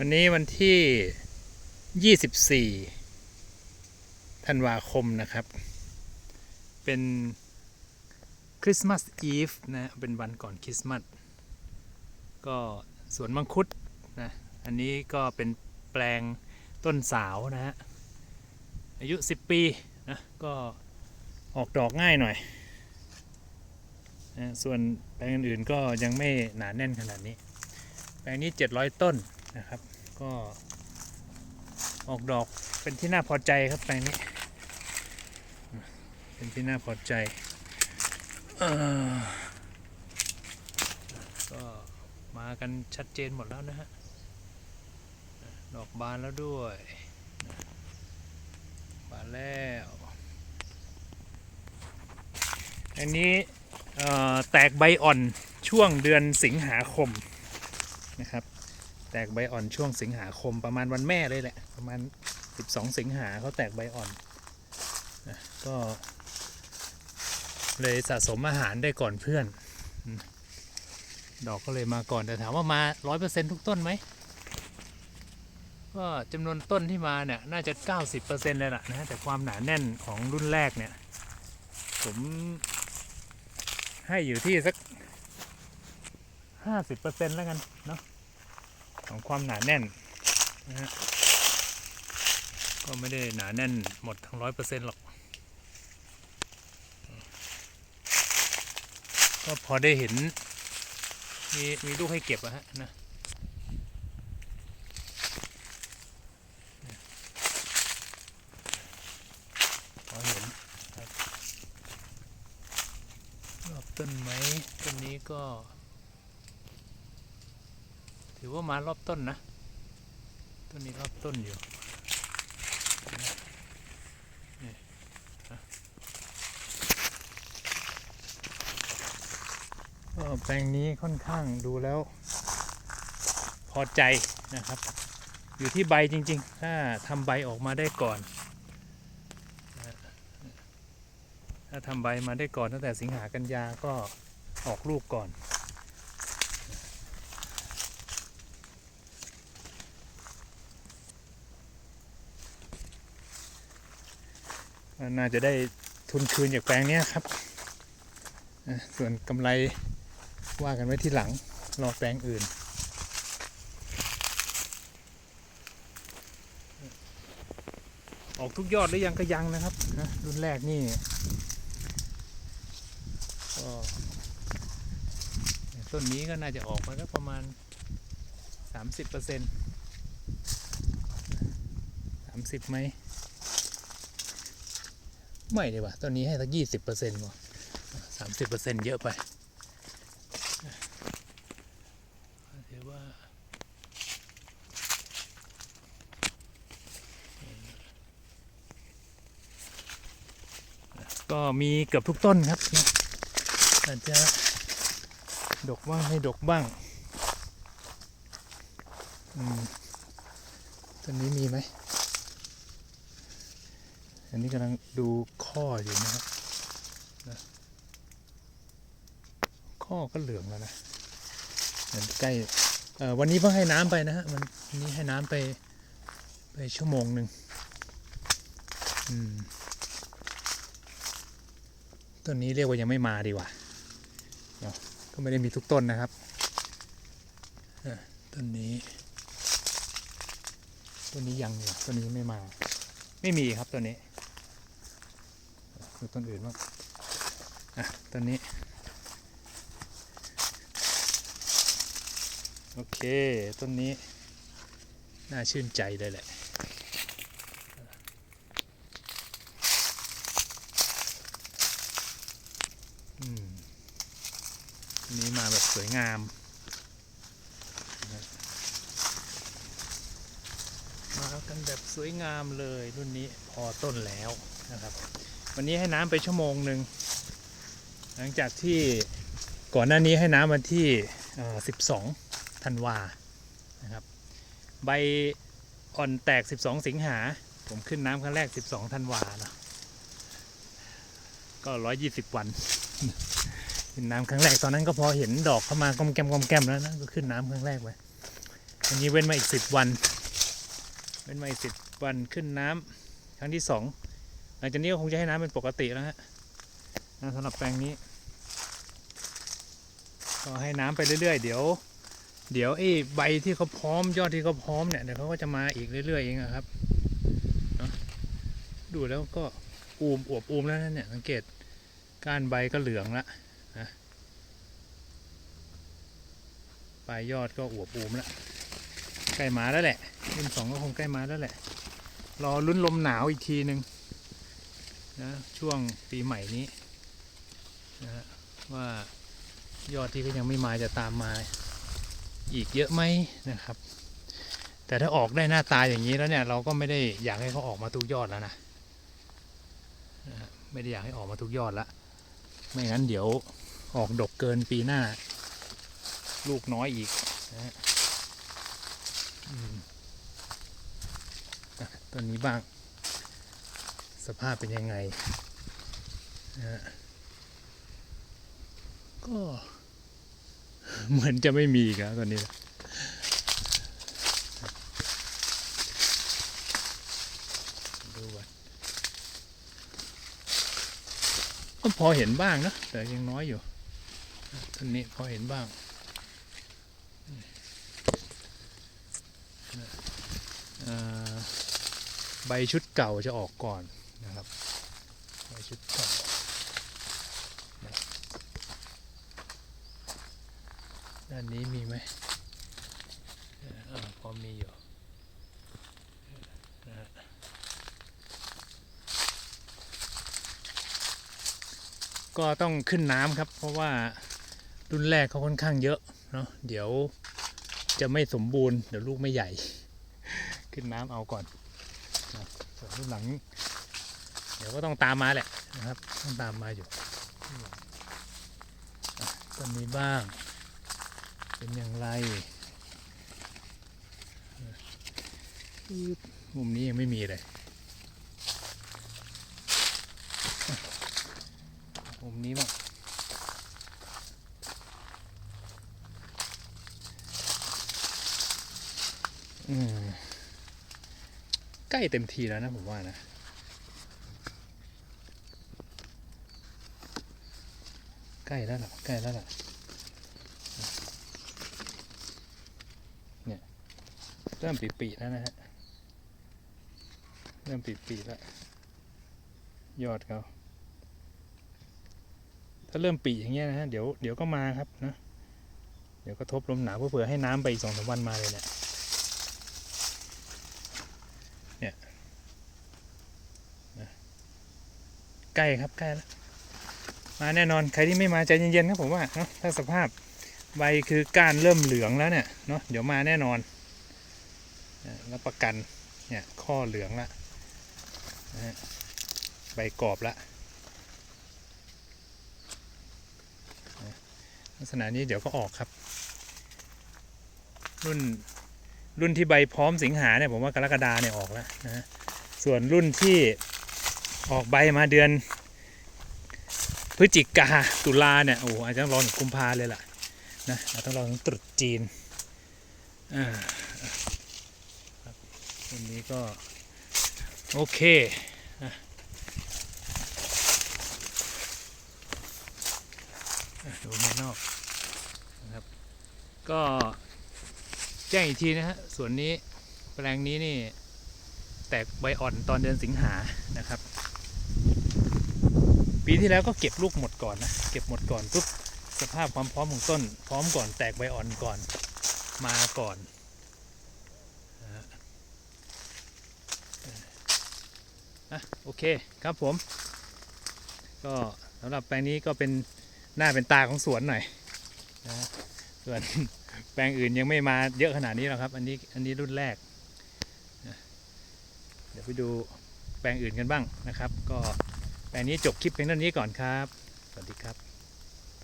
วันนี้วันที่ 24 ธันวาคมนะครับ เป็นคริสต์มาสอีฟนะ เป็นวันก่อนคริสต์มาส ก็สวนมังคุดนะ อันนี้ก็เป็นแปลงต้นสาวนะฮะ อายุ 10 ปีนะ ก็ออกดอกง่ายหน่อยนะส่วนแปลงอื่นๆก็ยังไม่หนาแน่นขนาดนี้ แปลงนี้ 700 ต้น นะครับ ก็ออกดอกเป็นที่น่าพอใจครับแปลงนี้ เป็นที่น่าพอใจก็มากันชัดเจนหมดแล้วนะฮะ ดอกบานแล้วด้วย บานแล้ว อันนี้แตกใบอ่อนช่วงเดือนสิงหาคมนะครับ แตกใบอ่อนช่วงสิงหาคมประมาณวันแม่เลยแหละ ประมาณ 12 สิงหาเขาแตกใบอ่อนนะก็เลยสะสมอาหารได้ก่อนเพื่อน ดอกก็เลยมาก่อนแต่ถามว่ามาร้อยเปอร์เซ็นทุกต้นไหมก็จำนวนต้นที่มาเนี่ยน่าจะ 90%เลยล่ะนะแต่ความหนาแน่นของรุ่นแรกเนี่ย ผมให้อยู่ที่สัก 50%แล้วกันเนาะ ของความหนาแน่นนะฮะก็ไม่ได้หนาแน่นหมดทั้งร้อยเปอร์เซ็นต์หรอก ก็พอได้เห็น มีมีลูกให้เก็บอะฮะนะพอเห็นครับรอบต้นไหมต้นนี้ก็ ถือว่ามารอบต้นนะ ต้นนี้รอบต้นอยู่นะนี่นะแปลงนี้ค่อนข้างดูแล้ว พอใจนะครับ อยู่ที่ใบจริง ๆ ถ้าทำใบออกมาได้ก่อน ถ้าทำใบมาได้ก่อนตั้งแต่สิงหากันยาก็ออกลูกก่อน น่าจะได้ทุนคืนจากแปลงนี้ครับ ส่วนกำไรว่ากันไว้ที่หลัง รอแปลงอื่น ออกทุกยอดหรือยังก็ยังนะครับนะรุ่นแรกนี่ก็ต้นนี้ก็น่าจะออกมาแล้วประมาณ 30%เปอร์เซ็นต์สามสิบไหม ไม่เลยว่ะตัวนี้ให้สักยี่สิบเปอร์เซ็นต์ว่ะสามสิบเปอร์เซ็นต์เยอะไปถือว่าก็มีเกือบทุกต้นครับอาจจะดกบ้างไม่ดกบ้างอืมต้นนี้มีไหม อันนี้กำลังดูข้ออยู่นะครับนะข้อก็เหลืองแล้วนะเหมือนใกล้วันนี้เพิ่งให้น้ำไปนะฮะมันวันนี้ให้น้ำไปไปชั่วโมงหนึ่งต้นนี้เรียกว่ายังไม่มาดีกว่าก็ไม่ได้มีทุกต้นนะครับต้นนี้ ต้นนี้ยังอยู่ต้นนี้ไม่มา ไม่มีครับตัวนี้ดูต้นอื่นบ้างอะต้นนี้ โอเค ต้นนี้ น่าชื่นใจเลยแหละอืมนนี้มาแบบสวยงามนะมา กันแบบสวยงามเลยรุ่นนี้พอต้นแล้วนะครับ วันนี้ให้น้ำไปชั่วโมงหนึ่งหลังจากที่ก่อนหน้านี้ให้น้ำวันที่ 12 ธันวานะครับ ใบอ่อนแตก 12 สิงหา ผมขึ้นน้ำครั้งแรก 12 ธันวาเนอะก็ 120 วันขึ้นน้ำครั้งแรกตอนนั้นก็พอเห็นดอกเข้ามากอมแกมกอมแกมแล้วนะก็ขึ้นน้ำครั้งแรกไปอันนี้เว้นมาอีกสิบวัน เว้นมาอีกสิบวันขึ้นน้ำครั้งที่สองหลังจากนี้ก็คงจะให้น้ำเป็นปกติแล้วฮะสำหรับแปลงนี้ ก็ให้น้ำไปเรื่อยๆ เดี๋ยว เดี๋ยวไอ้ใบที่เขาพร้อมยอดที่เขาพร้อมเนี่ยเดี๋ยวเขาก็จะมาอีกเรื่อยๆเองครับเนอะดูแล้วก็อูมอวบอูมแล้วนั่นเนี่ยสังเกตก้านใบก็เหลืองละนะปลายยอดก็อวบอูมแล้ว ใกล้มาแล้วแหละรุ่นสองก็คงใกล้มาแล้วแหละ รอลุ้นลมหนาวอีกทีหนึ่งนะช่วงปีใหม่นี้นะว่ายอดที่ก็ยังไม่มาจะตามมาอีกเยอะไหมนะครับ แต่ถ้าออกได้หน้าตาอย่างนี้แล้วเนี่ย เราก็ไม่ได้อยากให้เขาออกมาทุกยอดแล้วนะไม่ได้อยากให้ออกมาทุกยอดละไม่งั้นเดี๋ยวออกดกเกินปีหน้า ลูกน้อยอีกนะ ต้นนี้บ้าง สภาพเป็นยังไงนะก็เหมือนจะไม่มีอีกแล้วตอนนี้ดูก่อนก็พอเห็นบ้างนะแต่ยังน้อยอยู่ต้นนี้พอเห็นบ้าง เอ่อ ใบชุดเก่าจะออกก่อนนะครับใบชุดเก่าด้านนี้มีไหมพอมีอยู่ก็ต้องขึ้นน้ำครับ เพราะว่ารุ่นแรกเขาค่อนข้างเยอะเนาะเดี๋ยวจะไม่สมบูรณ์ เดี๋ยวลูกไม่ใหญ่ ขึ้นน้ำเอาก่อนนะส่วนรุ่นหลัง เดี๋ยวก็ต้องตามมาแหละนะครับ ต้องตามมาอยู่ต้นนี้บ้าง เป็นอย่างไรมุมนี้ยังไม่มีเลยอะมุมนี้บ้าง ใกล้เต็มทีแล้วนะผมว่านะใกล้แล้วล่ะใกล้แล้วล่ะเนี่ยเริ่มปีๆแล้วนะฮะเริ่มปีๆแล้วยอดเขาถ้าเริ่มปีอย่างเงี้ยนะฮะเดี๋ยวเดี๋ยวก็มาครับนะเดี๋ยวก็ทบลมหนาวเผื่อให้น้ำไปอีกสองสามวันมาเลยเนี่ย ใกล้ครับใกล้แล้วมาแน่นอนใครที่ไม่มาใจเย็นๆครับผมว่าเนาะถ้าสภาพใบคือก้านเริ่มเหลืองแล้วเนี่ยเนาะเดี๋ยวมาแน่นอนนะรับประกันเนี่ยข้อเหลืองละใบกรอบละลักษณะนี้เดี๋ยวก็ออกครับ รุ่นรุ่นที่ใบพร้อมสิงหาเนี่ยผมว่ากรกฎาเนี่ยออกแล้วนะส่วนรุ่นที่ ออกใบมาเดือน พฤศจิกาตุลาเนี่ยโอ้อาจจะต้องรอถึงกุมภาเลยล่ะนะอาจต้องรอถึงตรุษจีนอ่าวันนี้ก็ โอเคนะดูข้างนอกนะครับ ก็แจ้งอีกทีนะฮะส่วนนี้แปลงนี้นี่แตกใบอ่อนตอนเดือนสิงหานะครับ ปีที่แล้วก็เก็บลูกหมดก่อนนะ เก็บหมดก่อนปุ๊บสภาพความพร้อมของต้น พร้อมก่อนแตกใบอ่อนก่อนมาก่อนนะฮะอะโอเคครับผม ก็สำหรับแปลงนี้ก็เป็นหน้าเป็นตาของสวนหน่อยนะฮะส่วนแปลงอื่นยังไม่มาเยอะขนาดนี้หรอกครับ อันนี้อันนี้รุ่นแรกนะเดี๋ยวไปดูแปลงอื่นกันบ้างนะครับ ก็ แต่นี้จบคลิปเพียงเท่านี้ก่อนครับ สวัสดีครับ